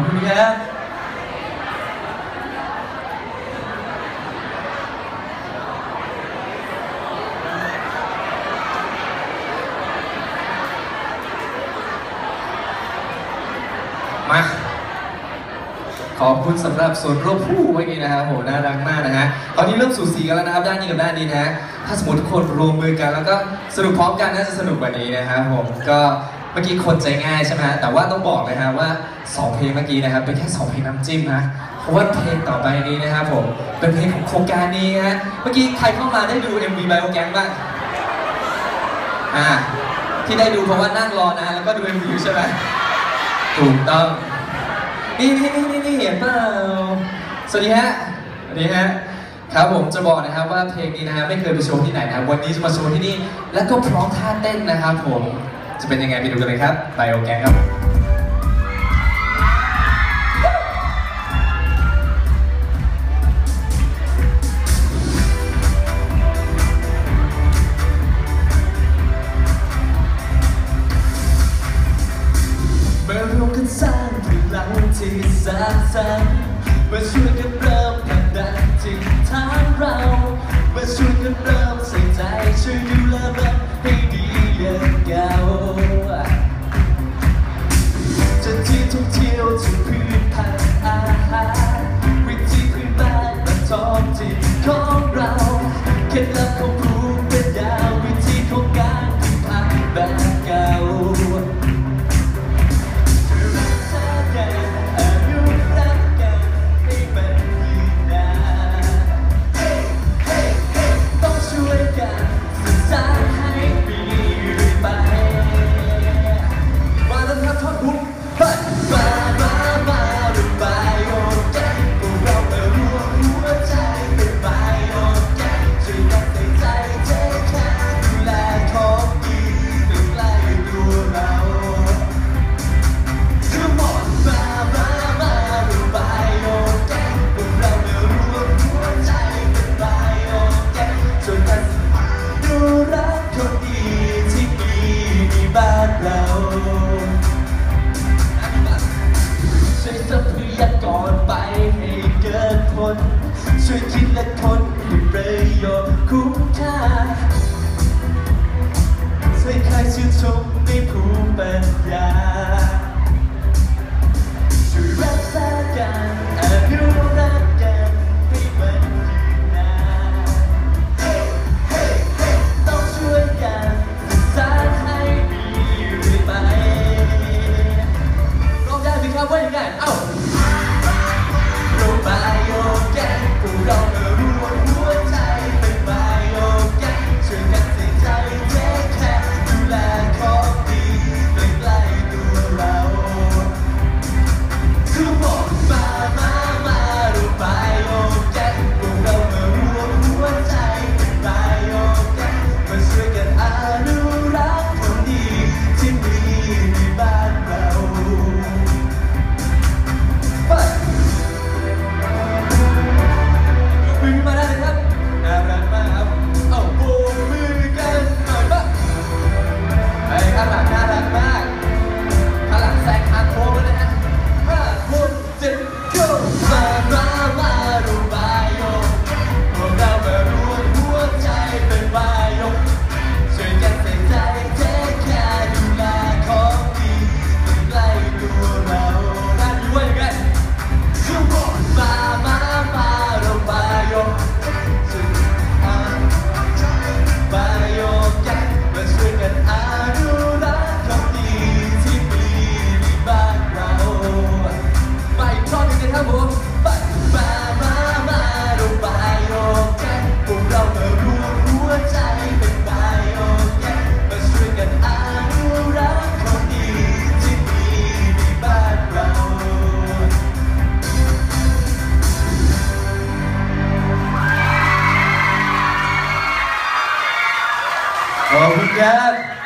อบคุณครับมาขอบคุณสำหรับส่วนร่วมผู้เมื่อกี้นะครับโหน่ารักมากนะฮะตอนนี้เริ่มสูสีกันแล้วนะครับด้านนี้กับด้านนี้นะถ้าสมมติทุกคนรวมมือกันแล้วก็สนุกพร้อมกันน่าจะสนุกกว่านี้นะครับผมก็ มื่อกี้คนใจง่ายใช่ไหมฮะแต่ว่าต้องบอกเลยฮะว่าสองเพลงเมื่อกี้นะครับเป็นแค่สองเพลงน้ำจิ้มนะเพราะว่าเพลงต่อไปนี้นะครับผมเป็นเพลงของโครงการนี้ฮะเมื่อกี้ใครเข้ามาได้ดู MV Bio Gang บ้างอ่าที่ได้ดูเพราะว่านั่งรอนะแล้วก็ดู MV ใช่ไหมถูกต้องนี่นี่นี่นี่นี่เห็นเปล่าสวัสดีฮะสวัสดีฮะครับผมจะบอกนะครับว่าเพลงนี้นะฮะไม่เคยไปโชว์ที่ไหนนะวันนี้จะมาโชว์ที่นี่ แล้วก็พร้อมท่าเต้นนะครับผม จะเป็นยังไงไปดูกันเลยครับไบโอแกงครับมารวมกันสร้างพลังที่สร้างสรรค์มาช่วย จะที่ท่ Open it.